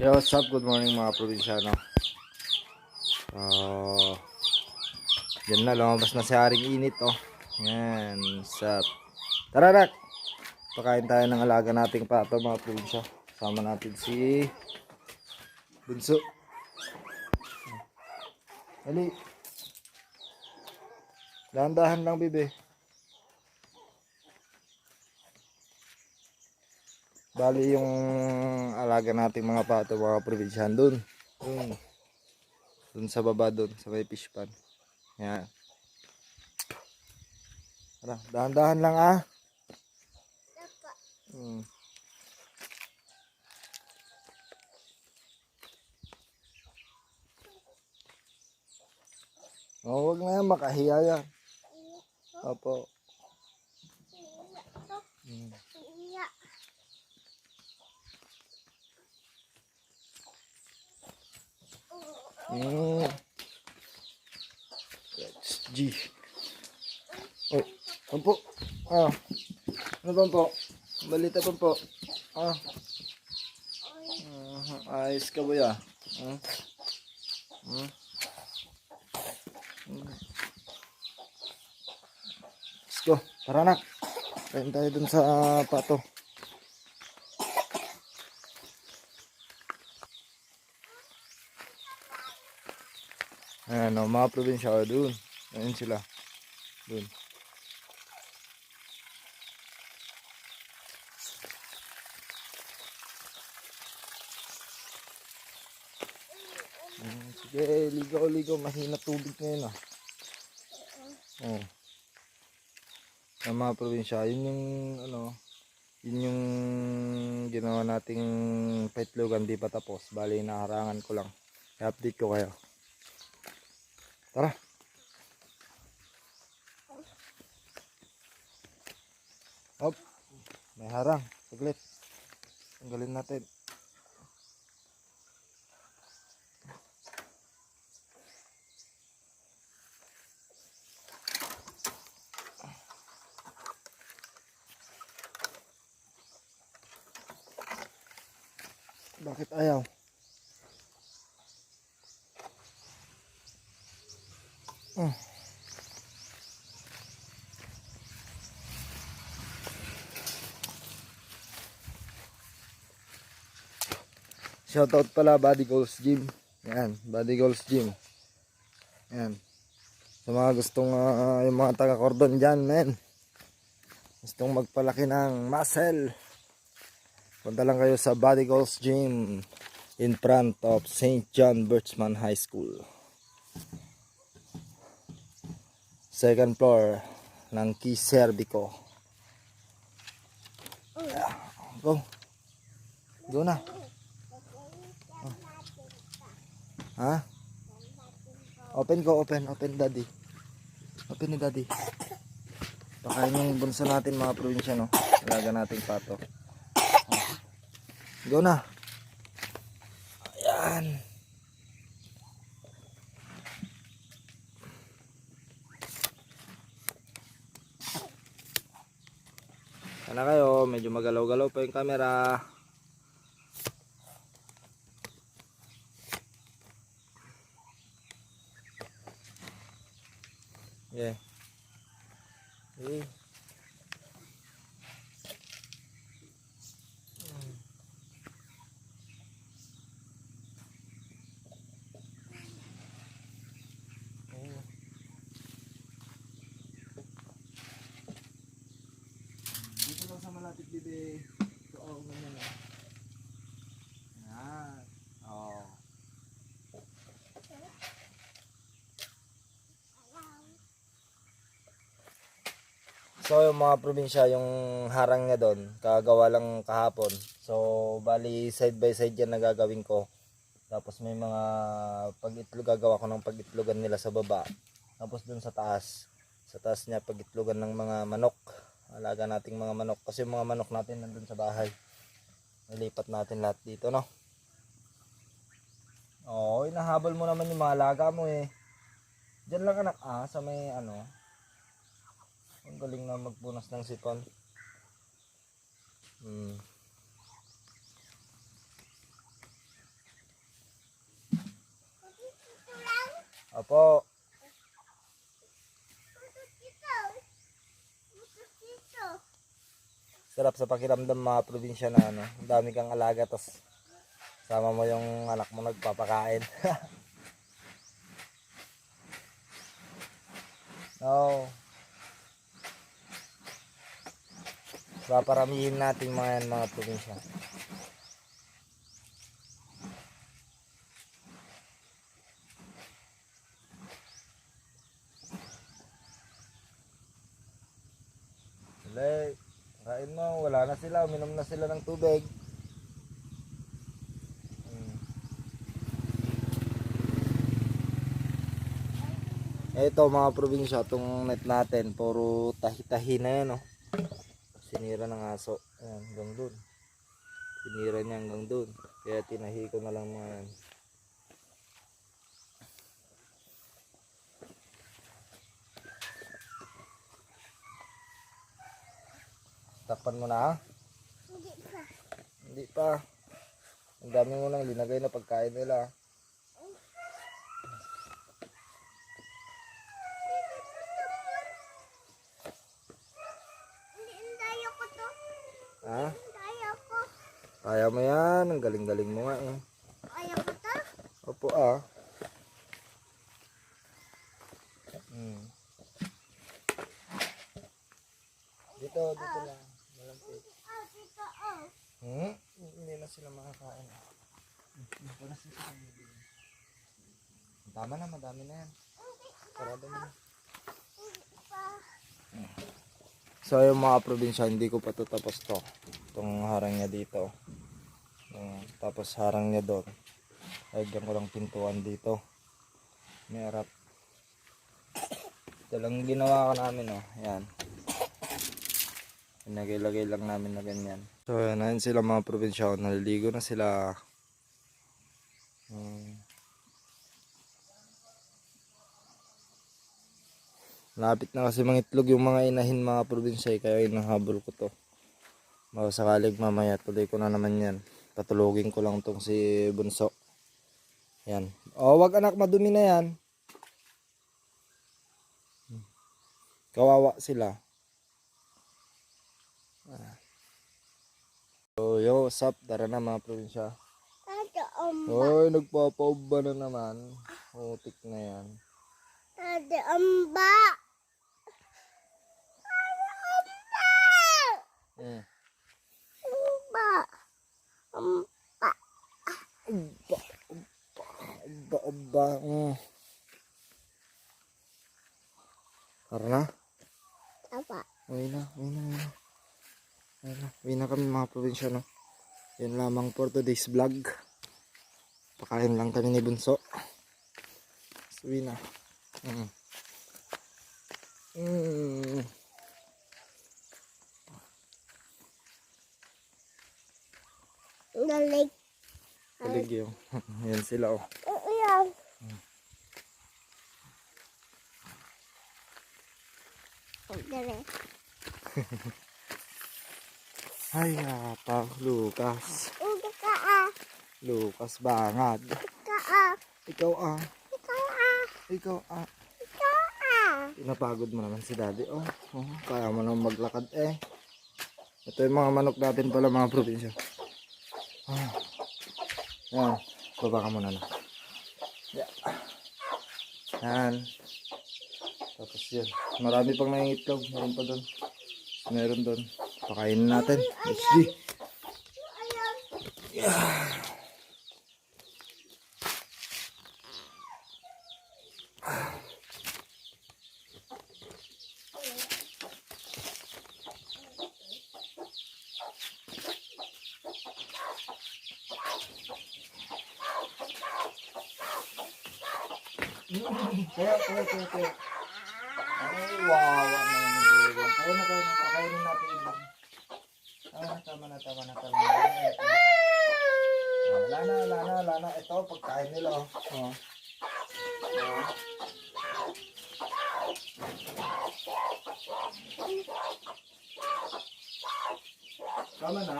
Yo, what's up? Good morning mga probinsyano. Uh, yan na, lumabas na si Haring Init, oh. Yan, what's up? Tara, Rak! Pakain tayo ng alaga nating pato mga probinsya. Sama natin si Bunso. Ali. Dahan-dahan lang, bibe. Bali yung alaga nating mga pato, mga probinsyan dun. Dun. Dun sa baba dun, sa may fish pan. Yan. Tara, dahan-dahan lang ah. Hmm. Oh, wag na yan, makahiya yan. Opo. Mm. That's G. Oh, pampo. Ah. Ano pampo? Balita pampo. Ah. Ah, ayos ka ba ya? Hmm? Hmm? Hmm. Let's go. Tara nak. Kain tayo dun sa ah, pato. Ayan o, mga probinsya o dun. Ayan sila. Dun. Ayan, Sige, ligaw, ligaw. Mahina tubig ngayon ah. Oh. Ang mga probinsya, yun yung ano, yun yung ginawa nating petlogan di pa tapos. Bali, naharangan ko lang. I-update ko kayo. Tara. Hop. May harang. Saglit. Tanggalin natin. Bakit ayaw? Shoutout pala Body Goals Gym. Yan, Body Goals Gym. Yan. Sa mga gustong ah, yung mga taga cordon dyan, men. Gustong magpalaki ng muscle. Punta lang kayo sa Body Goals Gym in front of St. John Birchman High School. Second floor ng Key Cervico. Yeah. Go. Go na. Oh. Ha? Open ko, open, open daddy. Open ni daddy. Pakain yung bunso natin mga probinsya no. Alaga nating pato. Go na. Ayan. Sana kayo, medyo magalaw-galaw pa yung camera. Yeah. Eh. Dito lang sa malapit bibi. Ito oh, ganyan oh. So yung mga probinsya, yung harang niya doon, kagawa lang kahapon. So bali side by side yan na gagawin ko. Tapos may mga pag-itlog gagawa ko ng pag-itlogan nila sa baba. Tapos doon sa taas, sa taas niya pag-itlogan ng mga manok. Alaga nating mga manok kasi yung mga manok natin nandun sa bahay. Nilipat natin lahat dito, no? Oo, inahabol mo naman yung mga alaga mo eh. Diyan lang anak ah, sa may ano. Ang galing na magpunas ng sipon. Hmm. Apo. Sarap sa pakiramdam mga probinsya na ano. Ang dami kang alaga tas sama mo yung anak mo nagpapakain. no. Paparamihin natin mga yan mga probinsya. Dali, kain mo, wala na sila, uminom na sila ng tubig. Mm. Ito mga probinsya, itong net natin, puro tahi-tahi na yan, oh. Sinira ng aso. Ayan, hanggang dun. Sinira niya hanggang dun. Kaya tinahi ko na lang mga yan. Takpan mo na, ha? Hindi pa. Hindi pa. Ang dami mo nang linagay na pagkain nila. Hindi, hindi ko to. Ha? Hindi ko. Kaya mo yan. Ang galing-galing mo nga eh. Ayaw ko to. Opo ah. Hmm. Dito, dito lang. Malapit. Ah, dito, oh. Hmm? Hindi na sila makakain. Dito na sila. Tama na, madami na yan. Sarado mo na. Pa. So yung mga probinsya, hindi ko pa to tapos to. Itong harang niya dito. Yung, tapos harang niya doon. Lagyan ko lang pintuan dito. May harap. Ito lang ginawa ko namin oh. Ayan. Pinagay-lagay lang namin na ganyan. So ayan, ayan sila mga probinsya. Naliligo na sila. Lapit na kasi mga itlog yung mga inahin mga probinsya eh, kaya inahabol ko to. Baka sakalig mamaya tuloy ko na naman yan. Patulogin ko lang tong si Bunso. Yan. O wag anak madumi na yan. Kawawa sila. Ah. So yo, what's up? Tara na mga probinsya. Um, Hoy, nagpapauba na naman. Utik na yan. ate, amba. Mm. Amba. Amba. Aba, aba, aba. Mm. Tara na. Apa? Uwi na, uwi na, uwi na. Uwi na, uwi na kami mga probinsya, no? Yan lamang for today's vlog. Pakain lang kami ni Bunso. So, uwi na. Mm. Mm. Galig. Kalig yung. Yan sila, oh. Iyan. Dali. Ay, apa, Lucas. Uga ka ah. Lucas Bangad. Ka ah. Ikaw, ah. Ikaw ah. Ikaw, ah. Ikaw ah. Pinapagod mo naman si daddy. Oh, oh kaya mo naman maglakad eh. Ito yung mga manok natin pala mga probinsya. Ah. Yan. Baba ka muna na. Yeah. Yan. Tapos yun. Marami pang nangingitlog. Meron pa doon. Meron doon. Pakainin natin. Let's see. Kaya, kaya, kaya, kaya. Ay, wawa naman buwan. Kaya na, kaya na. Pakainin natin yun. Ah, tama na, tama na, tama na. Wala na, wala na, wala na. Ito, pagkain nila, oh. Oh. Tama na.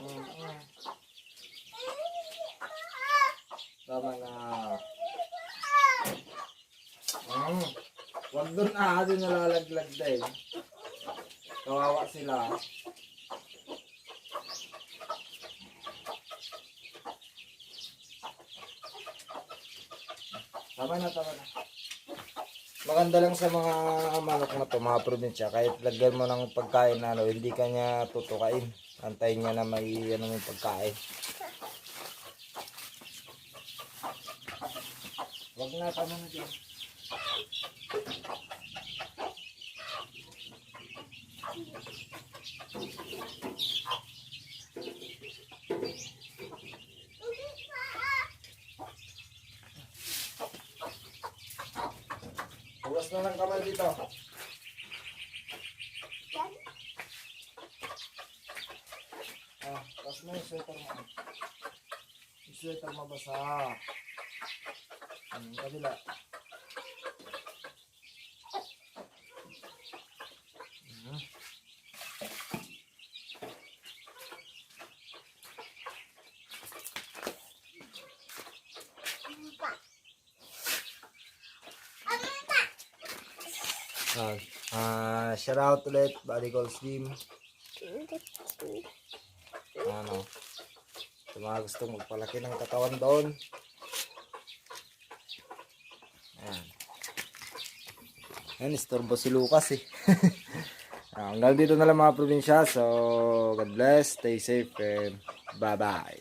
Mm, sa mga mm, wag dun ah di nalalaglag din. Kawawa sila. Tama na tama na. Maganda lang sa mga manok na to mga probinsya. Kahit lagyan mo ng pagkain na ano hindi kanya tutukain. Antayin niya na may ano pagkain. Wag na, tama na dyan. Hugas na ng kamay dito. Ah, tapos mo yung sweater mo. Yung sweater mo basa. Hmm, kabila. Hmm. Ah, ah, shout out ulit, Body Goals Team. Ano, sa mga gustong magpalaki ng katawan doon. Ayan, istorbo si Lucas eh. Ah, Hanggang dito na lang mga probinsya. So, God bless, stay safe, and bye-bye.